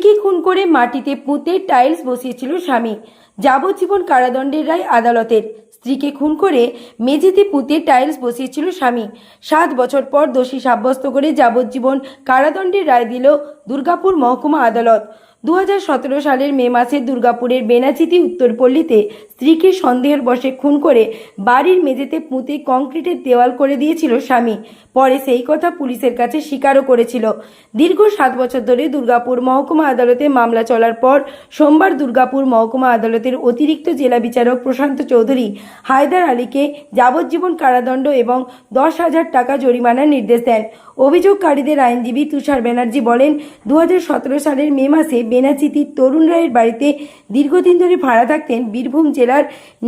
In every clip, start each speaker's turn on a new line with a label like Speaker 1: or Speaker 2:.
Speaker 1: স্ত্রীকে খুন করে মাটিতে পুঁতে টাইলস বসিয়েছিল স্বামী। যাবজ্জীবন কারাদণ্ডের রায় আদালতের। স্ত্রীকে খুন করে মেঝেতে পুঁতে টাইলস বসিয়েছিল স্বামী। সাত বছর পর দোষী সাব্যস্ত করে যাবজ্জীবন কারাদণ্ডের রায় দিল দুর্গাপুর মহকুমা আদালত। দু হাজার সতেরো সালের মে মাসে দুর্গাপুরের বেনাচিতি উত্তরপল্লীতে স্ত্রীকে সন্দেহের বশে খুন করে বাড়ির মেঝেতে পুঁতে কংক্রিটের দেওয়াল করে দিয়েছিল স্বামী। পরে সেই কথা পুলিশের কাছে স্বীকারও করেছিল। দীর্ঘ সাত বছর ধরে দুর্গাপুর মহকুমা আদালতে মামলা চলার পর সোমবার দুর্গাপুর মহকুমা আদালতের অতিরিক্ত জেলা বিচারক প্রশান্ত চৌধুরী হায়দার আলীকে যাবজ্জীবন কারাদণ্ড এবং দশ হাজার টাকা জরিমানার নির্দেশ দেন। অভিযোগকারীদের আইনজীবী তুষার ব্যানার্জি বলেন দু হাজার সতেরো সালের মে মাসে বেনাচিতির তরুণ রায়ের বাড়িতে দীর্ঘদিন ধরে ভাড়া থাকতেন বীরভূম জেলার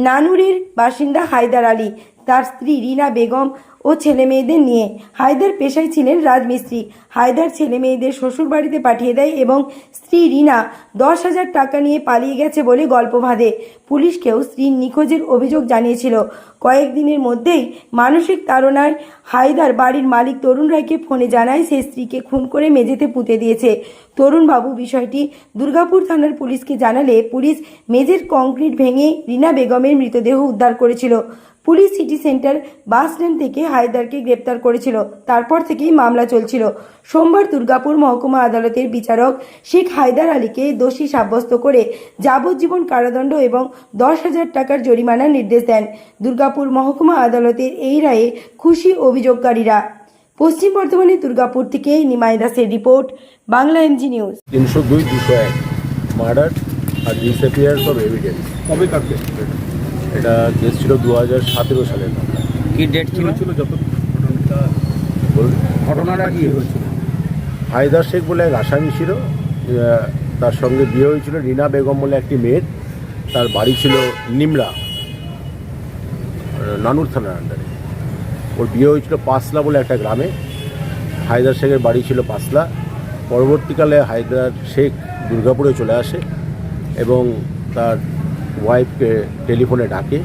Speaker 1: নানুরের বাসিন্দা হায়দার আলী। তার স্ত্রী রিনা বেগম ও ছেলে মেয়েদের নিয়ে। হায়দার পেশায় ছিলেন রাজমিস্ত্রি। হায়দার ছেলে মেয়েদের শ্বশুর বাড়িতে পাঠিয়ে দেয় এবং স্ত্রী রিনা দশ হাজার টাকা নিয়ে পালিয়ে গেছে বলে গল্প বাঁধে। পুলিশকেও স্ত্রীর নিখোঁজের অভিযোগ জানিয়েছিল। কয়েকদিনের মধ্যেই মানসিক তাড়নায় হায়দার বাড়ির মালিক তরুণ রায়কে ফোনে জানায়, সে স্ত্রীকে খুন করে মেঝেতে পুঁতে দিয়েছে। তরুণবাবু বিষয়টি দুর্গাপুর থানার পুলিশকে জানালে পুলিশ মেঝের কংক্রিট ভেঙে রিনা বেগমের মৃতদেহ উদ্ধার করেছিল। Police city centre bus stand থেকে হায়দারকে গ্রেপ্তার করেছিল। তারপর থেকেই মামলা চলছিল। সোমবার দুর্গাপুর মহকুমা আদালতের বিচারক শেখ হায়দার আলীকে দোষী সাব্যস্ত করে যাবজ্জীবন কারাদণ্ড এবং দশ হাজার টাকার জরিমানার নির্দেশ দেন। দুর্গাপুর মহকুমা আদালতের এই রায়ে খুশি অভিযোগকারীরা। পশ্চিম বর্ধমানের দুর্গাপুর থেকে নিমাই দাসের রিপোর্ট বাংলা এমজি নিউজ।
Speaker 2: তিনশো দুই দুশো এক মার্ডার আর ডিসঅ্যাপিয়ার্স অফ এভিডেন্স।
Speaker 3: কবে কাটবে?
Speaker 2: এটা কেস ছিল দু হাজার সতেরো সালের মামলা
Speaker 4: কি ডেট ছিল?
Speaker 3: ছিল যত ঘটনাটা কি হয়েছিল?
Speaker 2: হায়দার শেখ বলে এক আসামি ছিল তার সঙ্গে বিয়ে হয়েছিল রিনা বেগম বলে একটি মেয়ের তার বাড়ি ছিল নিমরা নানুর থানার আন্ডারে। ওর বিয়ে হয়েছিল পাসলা বলে একটা গ্রামে। হায়দার শেখের বাড়ি ছিল পাসলা পরবর্তীকালে হায়দার শেখ দুর্গাপুরে চলে আসে এবং তার ওয়াইফকে টেলিফোনে ডাকে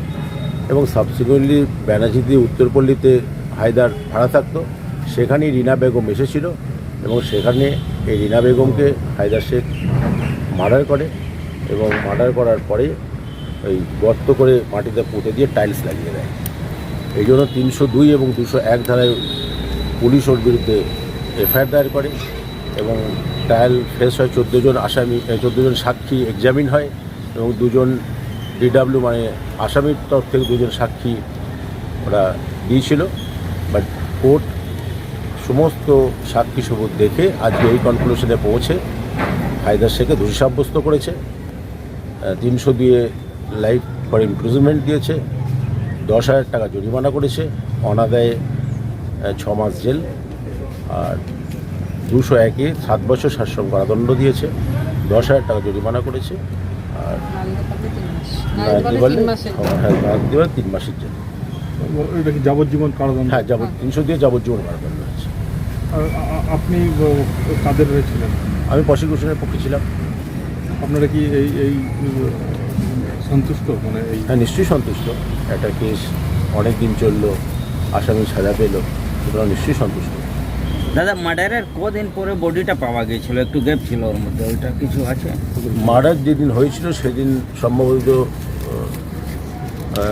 Speaker 2: এবং সাবসিকুয়েন্টলি ব্যানার্জিদি উত্তরপল্লীতে হায়দার ভাড়া থাকতো। সেখানেই রিনা বেগম এসেছিল এবং সেখানে এই রিনা বেগমকে হায়দার শেখ মার্ডার করে এবং মার্ডার করার পরে ওই গর্ত করে মাটিতে পুঁতে দিয়ে টাইলস লাগিয়ে দেয়। এই জন্য তিনশো দুই এবং দুশো এক ধারায় পুলিশ ওর বিরুদ্ধে এফআইআর দায়ের করে এবং ট্রায়াল ফেস হয়, চোদ্দ জন আসামি চোদ্দ জন সাক্ষী এক্সামিন হয় এবং দুজন ডিডাব্লিউ মানে আসামির তরফ থেকে দুজন সাক্ষী ওরা দিয়েছিল বাট কোর্ট সমস্ত সাক্ষী সবুত দেখে আজকে এই কনক্লুশনে পৌঁছে হায়দার শেখে দোষী সাব্যস্ত করেছে। তিনশো দিয়ে লাইফ ফর ইমপ্রুভমেন্ট দিয়েছে, দশ হাজার টাকা জরিমানা করেছে, অনাদায়ে ছ মাস জেল, আর দুশো একে সাত বছর শাসন কারাদণ্ড দিয়েছে, দশ হাজার টাকা জরিমানা করেছে। আর হ্যাঁ নারায়ণ তিন মাসের জেল
Speaker 3: এটা কি যাবজ্জীবন কারাদণ্ড?
Speaker 2: হ্যাঁ তিনশো দিয়ে যাবজ্জীবন কারাদণ্ড আছে
Speaker 3: আপনি আহ, কাদের রয়েছিলেন
Speaker 2: আমি প্রসিকিউশনের পক্ষে ছিলাম।
Speaker 3: আপনারা কি এই এই সন্তুষ্ট? মানে এই
Speaker 2: হ্যাঁ নিশ্চয়ই সন্তুষ্ট। একটা কেস অনেক দিন চলল আসামি সাজা পেল সুতরাং নিশ্চয়ই সন্তুষ্ট।
Speaker 4: দাদা মার্ডারের কদিন পরে বডিটা পাওয়া গিয়েছিল একটু গ্যাপ ছিল ওর মধ্যে ওইটা কিছু আছে?
Speaker 2: মার্ডার যেদিন হয়েছিল সেদিন সম্ভবত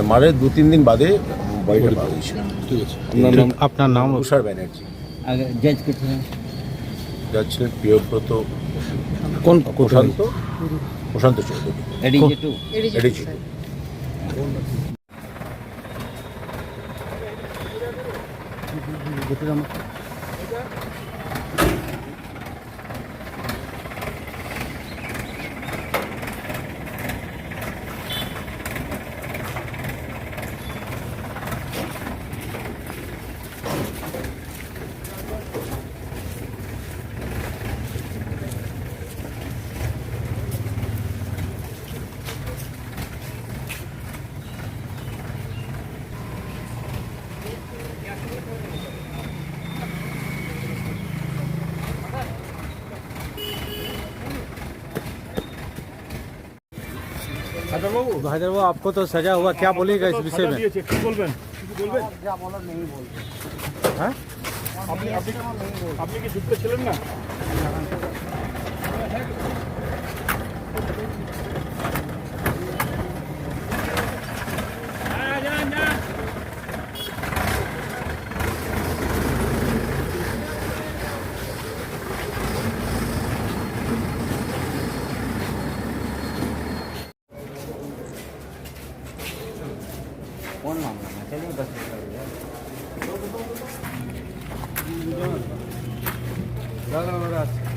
Speaker 2: মার্ডার দু তিন দিন বাদে বডিটা পাওয়া গেছিল ঠিক আছে।
Speaker 3: আপনার নাম?
Speaker 5: আপনার নাম?
Speaker 2: তুষার ব্যানার্জি।
Speaker 4: আগে জাজ কে ছিলেন?
Speaker 2: যার ছিলেন প্রিয়ব্রত
Speaker 5: কোন
Speaker 2: প্রশান্ত প্রশান্ত চৌধুরী।
Speaker 4: এডিজে টু
Speaker 5: হায়দারবাবু আপকো তো সাজা হওয়া ক্যা বলেগা
Speaker 3: ইস বিষয় বলবেন
Speaker 5: হ্যাঁ
Speaker 3: আপনি আপনি কি যুক্ত ছিলেন না Gracias.